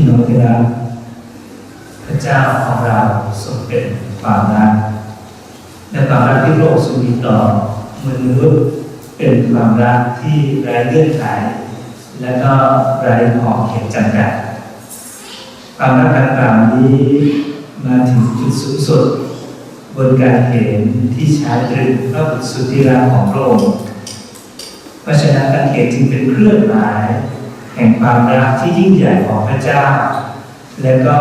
พี่น้องที่รักพระเจ้าของเราทรงเป็นความรักและความรักที่โลกทรงมีต่อมนุษย์เป็นความรักที่ไร้เงื่อนไขและก็ไร้ขอบเขตจำกัดความรักดังกล่าวนี้มาถึงจุดสูงสุด บนการเห็นที่ใช้ตรึงพระบุตรสุดที่รักของพระองค์เพราะฉะนั้นการเห็นจึงเป็นเครื่องหมาย แห่งความรักที่ยิ่งใหญ่ของพระเจ้า และก็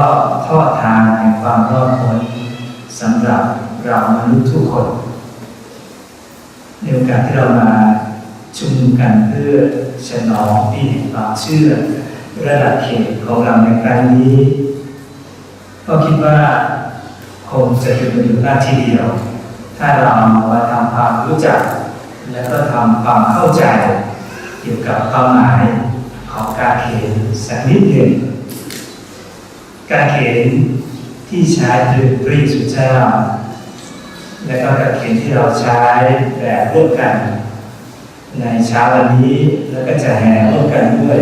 ทอดทางแห่งความรอดพ้นสำหรับเรามนุษย์ทุกคนในโอกาสที่เรามาชุมนุมกันเพื่อฉลองปีแห่งความเชื่อระดับเขตของเราในครั้งนี้ ก็คิดว่าคงจะเป็นประโยชน์มากทีเดียว ถ้าเรามาทำความรู้จัก และก็ทำความเข้าใจ เกี่ยวกับความหมาย ของการเขียนสักนิดหนึ่งการเขียนที่ใช้โดยพระเยซูเจ้าและก็การเขียนที่เราใช้แบบร่วมกัน ในเช้าวันนี้ แล้วก็จะแห่ร่วมกันด้วย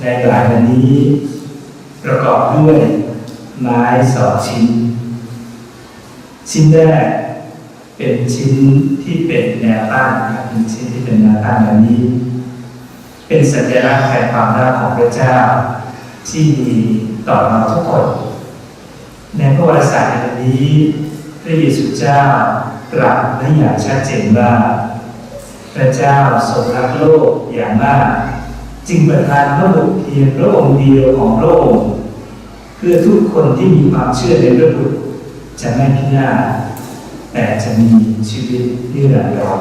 ในหลายวันนี้ ประกอบด้วยไม้สองชิ้น ชิ้นแรกเป็นชิ้นที่เป็นแนวตั้งครับเป็นชิ้นที่เป็นแนวตั้งแบบนี้ เป็นสัญลักษณ์แห่งความรักของพระเจ้า ที่มีต่อเราทุกคน ในประวัติศาสตร์ในวันนี้พระเยซูเจ้าตรัสไว้อย่างชัดเจนว่า พระเจ้าทรงรักโลกอย่างมากจึงประทานพระบุตรเพียงพระองค์เดียวของพระองค์เพื่อทุกคนที่มีความเชื่อในพระบุตรจะไม่พินาศแต่จะมีชีวิตนิรันดร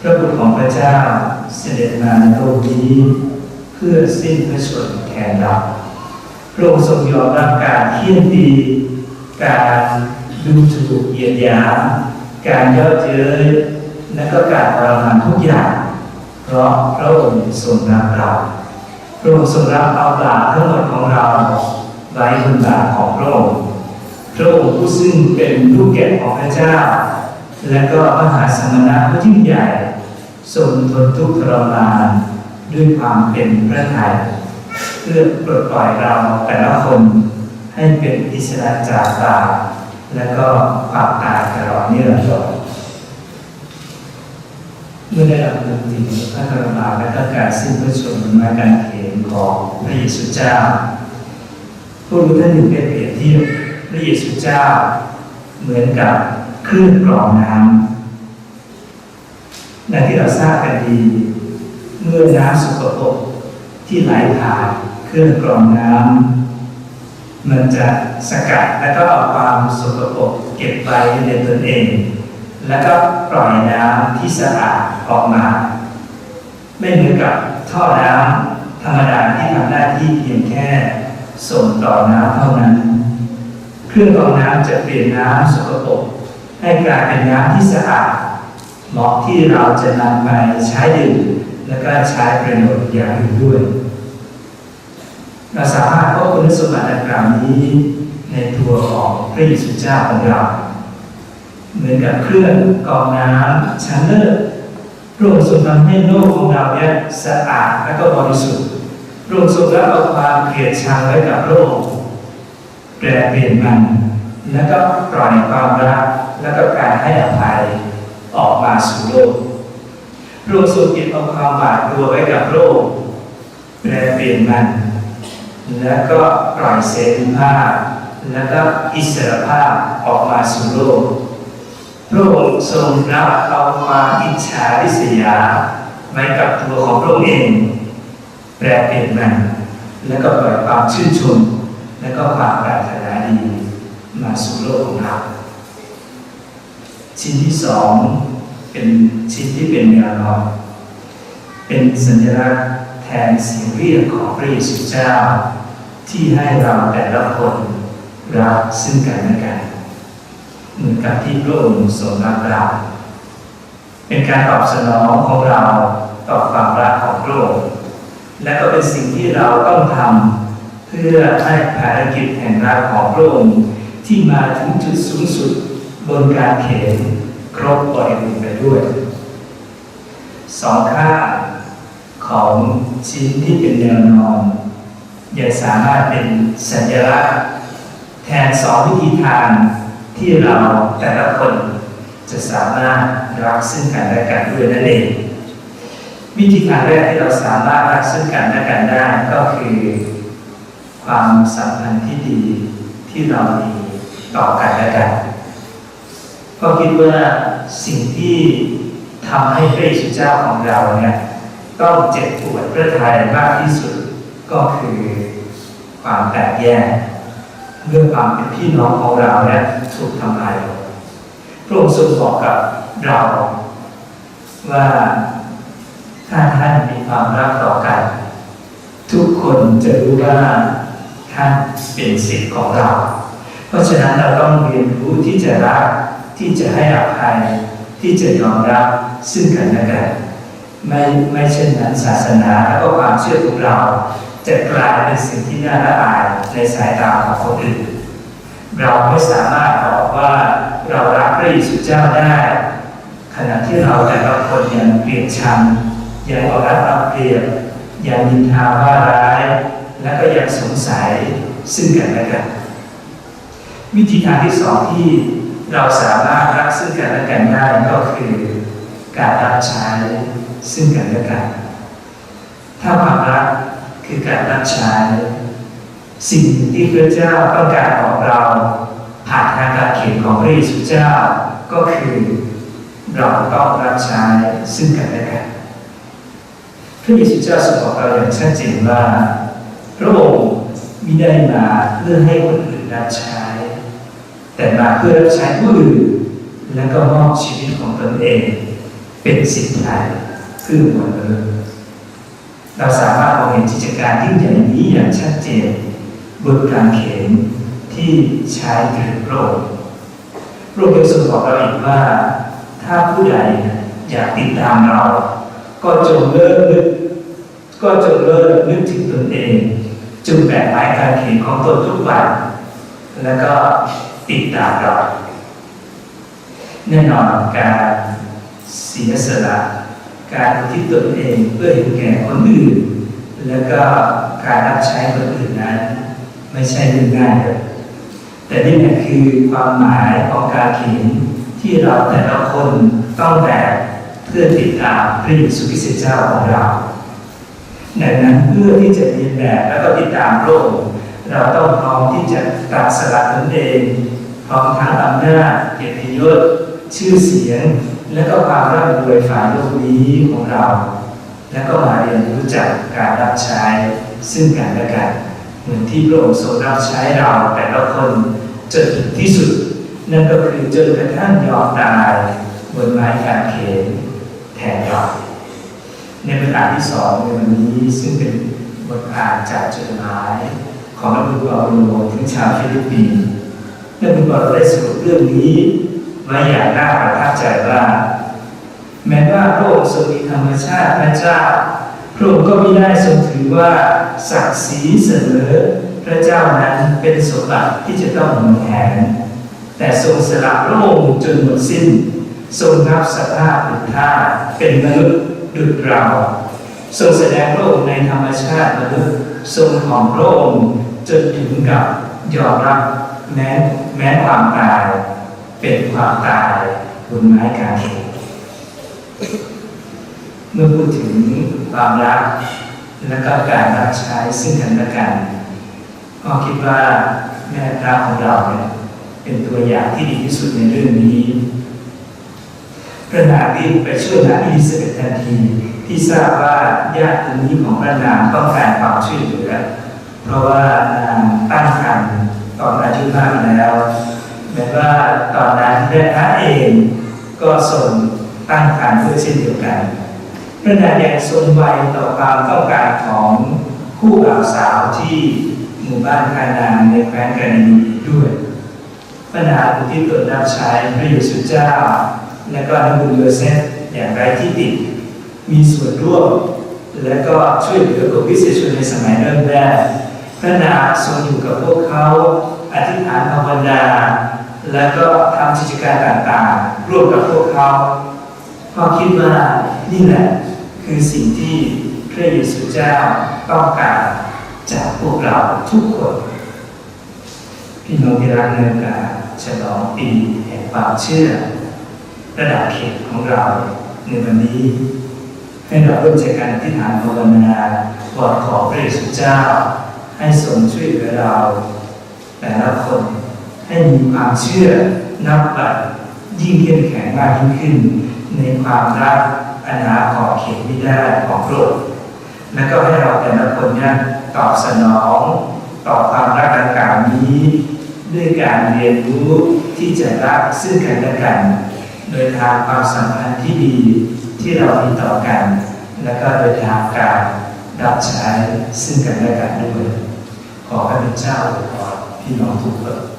พระบุตรของพระเจ้า เสด็จมาในโลกนี้ เพื่อสิ้นพระชนม์แทนเราพระองค์ทรงยอมรับการเคี่ยนตีการดูถูกเหยียดหยามการย่อเย้ยและก็การทรมานทุกอย่าง เพราะพระองค์ทรงรักเราพระองค์ทรงรับเอาบาปทั้งหมดของเราไว้บนบาปของพระองค์พระองค์ผู้ซึ่งเป็นลูกแกะของพระเจ้า และก็มหาสมณะผู้ยิ่งใหญ่ ทรงทนทุกข์ทรมานด้วยความเป็นพระไทยเพื่อปลดปล่อยเราแต่ละคนให้เป็นอิสระจากบาปและก็ความตายตลอดนิรันดรเมื่อได้รับรู้ถึงพระทรมาและก็การสิ้นพระชนม์มาการเขียนของพระเยซูเจ้าผู้รู้ท่านหนึ่งเป็นเปรียบเทียบพระเยซูเจ้า เหมือนกับเครื่องกรองน้ำ และที่เราทราบกันดี เมื่อน้ำสกปรกที่ไหลผ่านเครื่องกรองน้ำมันจะสกัดและก็เอาความสกปรกเก็บไว้ในตนเอง แล้วก็ปล่อยน้ำที่สะอาดออกมา ไม่เหมือนกับท่อน้ำธรรมดาที่ทำหน้าที่เพียงแค่ส่งต่อน้ำเท่านั้น เครื่องกรองน้ำจะเปลี่ยนน้ำสกปรกให้กลายเป็นน้ำที่สะอาด เหมาะที่เราจะนำไปใช้ดื่มและก็ใช้ประโยชน์อย่างอื่นด้วย เราสามารถพบคุณสมบัติดังกล่าวนี้ในตัวของพระเยซูเจ้าของเรา เหมือนกับเครื่องกรองน้ำชั้นเลิศพระองค์ทรงทำให้โลกของเราเนี่ยสะอาดและก็บริสุทธิ์พระองค์ทรงรับเอาความเกลียดชังไว้กับโลกแปลเปลี่ยนมัน แล้วก็ปล่อยความรักแล้วก็การให้อภัย ออกมาสู่โลกพระองค์ทรงเก็บเอาความบาดตัวไว้กับโลกแปลเปลี่ยนมันแล้วก็ปล่อยเสรีภาพ แล้วก็อิสรภาพออกมาสู่โลกพระองค์ทรงรับเอาความอิจฉาริษยาไว้กับตัวของพระองค์เอง แปลเปลี่ยนมันแล้วก็ปล่อยความชื่นชม แล้วก็ความปรารถนาดี มาสู่โลกของเรา ชิ้นที่สองเป็นชิ้นที่เป็นแนวนอนเป็นสัญลักษณ์แทนเสียงเรียกของพระเยซูเจ้า ที่ให้เราแต่ละคนรักซึ่งกันและกันเหมือนกับที่พระองค์ทรงรักเราเป็นการตอบสนองของเราต่อความรักของพระองค์และก็เป็นสิ่งที่เราต้องทำเพื่อให้ภารกิจแห่งรักของพระองค์ที่มาถึงจุดสูงสุด บนการเขียนครบบริบูรณ์ไปด้วย สองข้างของชิ้นที่เป็นแนวนอนยังสามารถเป็นสัญลักษณ์แทนสองวิธีทางที่เราแต่ละคนจะสามารถรักซึ่งกันและกันด้วยนั่นเองวิธีการแรกที่เราสามารถรักซึ่งกันและกันได้ก็คือ ความสัมพันธ์ที่ดีที่เรามีต่อกันและกัน ก็คิดว่าสิ่งที่ทำให้พระเยซูเจ้าของเราเนี่ยต้องเจ็บปวดพระทัยมากที่สุดก็คือความแตกแยกเมื่อความเป็นพี่น้องของเราเนี่ยถูกทำลายลงพระองค์ทรงบอกกับเราว่าถ้าท่านมีความรักต่อกัน ทุกคนจะรู้ว่าท่านเป็นสิทธิ์ของเรา เพราะฉะนั้นเราต้องเรียนรู้ที่จะรัก ที่จะให้อภัยที่จะยอมรับซึ่งกันและกันไม่ไม่เช่นนั้นศาสนาและก็ความเชื่อของเรา จะกลายเป็นสิ่งที่น่าละอายในสายตาของคนอื่น เราไม่สามารถบอกว่าเรารักพระเยซูเจ้าได้ ขณะที่เราแต่ละคนยังเกลียดชังยังเอารัดเอาเปรียบยังนินทาว่าร้าย และก็ยังสงสัยซึ่งกันและกันวิธีทางที่สองที่ เราสามารถรักซึ่งกันและกันได้ก็คือ การรับใช้ซึ่งกันและกัน ถ้าความรักคือการรับใช้ สิ่งที่พระเจ้าต้องการของเราผ่านทางการเขียนของพระเยซูเจ้าก็คือเราต้องรับใช้ซึ่งกันและกันพระเยซูเจ้าทรงบอกเราอย่างชัดเจนว่าพระองค์มิได้มาเพื่อให้คนอื่นรับใช้ แต่มาเพื่อรับใช้ผู้อื่นและก็มอบชีวิตของตนเอง เป็นสิ่งไทยเพื่อมวลมนุษย์เราสามารถมองเห็นกิจการยิ่งใหญ่นี้อย่างชัดเจนบนการเขียนที่ใช้ถือพระองค์พระองค์ยังทรงบอกเราอีกว่า ถ้าผู้ใดอยากติดตามเรา ก็จงเลิกนึกก็จงเลิกนึกถึงตนเองจงแบกไม้การเขียนของตนทุกวันแล้วก็ ติดตามเราแน่นอนการเสียสละการอุทิศตนเองเพื่อเห็นแก่คนอื่น แล้วก็การรับใช้คนอื่นนั้น ไม่ใช่เรื่องง่ายเลยแต่นี่แหละคือความหมายของการเขียนที่เราแต่ละคนต้องแบกเพื่อติดตามพระเยซูคริสต์เจ้าของเราดังนั้นเพื่อที่จะเรียนแบบแล้วก็ติดตามโลก เราต้องพร้อมที่จะตัดสลัดตนเองพร้อมทั้งอำนาจเกียรติยศชื่อเสียง และก็ความร่ำรวยฝ่ายโลกนี้ของเรา และก็มาเรียนรู้จักการรับใช้ซึ่งกันและกันเหมือนที่พระองค์ทรงรับใช้เราแต่ละคนจนถึงที่สุด นั่นก็คือจนกระทั่งยอมตายบนไม้กางเขนแทนเราในบทอ่านที่สองในวันนี้ซึ่งเป็นบทอ่านจากจดหมาย ของพระบุตรเปาโลถึงชาวฟิลิปปินส์พระบุตรเปาโลได้สรุปเรื่องนี้ไว้อย่างน่าประทับใจว่า แม้ว่าพระองค์ทรงมีธรรมชาติพระเจ้าพระองค์ก็ไม่ได้ทรงถือว่าศักดิ์ศรีเสมอพระเจ้านั้นเป็นสมบัติที่จะต้องหวงแหนแต่ทรงสละพระองค์จนหมดสิ้น ทรงรับสภาพดุจท่าเป็นมนุษย์ดุจเรา ทรงแสดงพระองค์ในธรรมชาติมนุษย์ทรงของพระองค์ จนถึงกับยอมรับแม้แม้ความตายเป็นความตายบนไม้กางเขนเมื่อพูดถึงความรักและก็การรับใช้ซึ่งกันและกันก็คิดว่าแม่พระของเราเนี่ยเป็นตัวอย่างที่ดีที่สุดในเรื่องนี้พระนางรีบไปช่วยนางอิลิซาเบธทันที ที่ทราบว่าญาติคนนี้ของพระนางต้องการความช่วยเหลือ เพราะว่านางตั้งครรภ์ตอนอายุมากแล้วแม้ว่าตอนนั้นแม่พระเองก็ทรงตั้งครรภ์ด้วยเช่นเดียวกันพระนางยังทรงไวต่อความต้องการของคู่บ่าวสาวที่หมู่บ้านคานางในแคว้นกาลิลีด้วยพระนางอุที่ตนรับใช้พระเยซูเจ้า และก็นบุญโยเซฟอย่างไรที่ติดมีส่วนร่วมและก็ช่วยเหลือกลุ่มวิเศษชนในสมัยเริ่มแรก ระนาทรงอยู่กับพวกเขาอธิษฐานภาวนาและก็ทำกิจการต่างๆ ร่วมกับพวกเขาพราะคิดว่านี่แหละคือสิ่งที่พระเยซูเจ้าต้องการจากพวกเราทุกคนพี่น้องที่รักเนื่อการฉลองปีแห่งความเชื่อ ระดับเขตของเราในวันนี้ ให้เราร่วมใจกันอธิษฐานภาวนาว่าขอพระเยซูเจ้า ให้ทรงช่วยเหลือเรา แต่ละคนให้มีความเชื่อนับบัดยิ่งเข้มแข็งมากยิ่งขึ้น ในความรักอนาขอบเขตไม่ได้ของพระองค์และก็ให้เราแต่ละคนเนี่ยตอบสนองต่อความรักดังกล่าวนี้ ด้วยการเรียนรู้ที่จะรักซึ่งกันและกัน โดยทางความสัมพันธ์ที่ดีที่เรามีต่อกัน และก็โดยทางการรับใช้ซึ่งกันและกันด้วย ขอพระเป็นเจ้าอวยพรพี่น้องทุกคน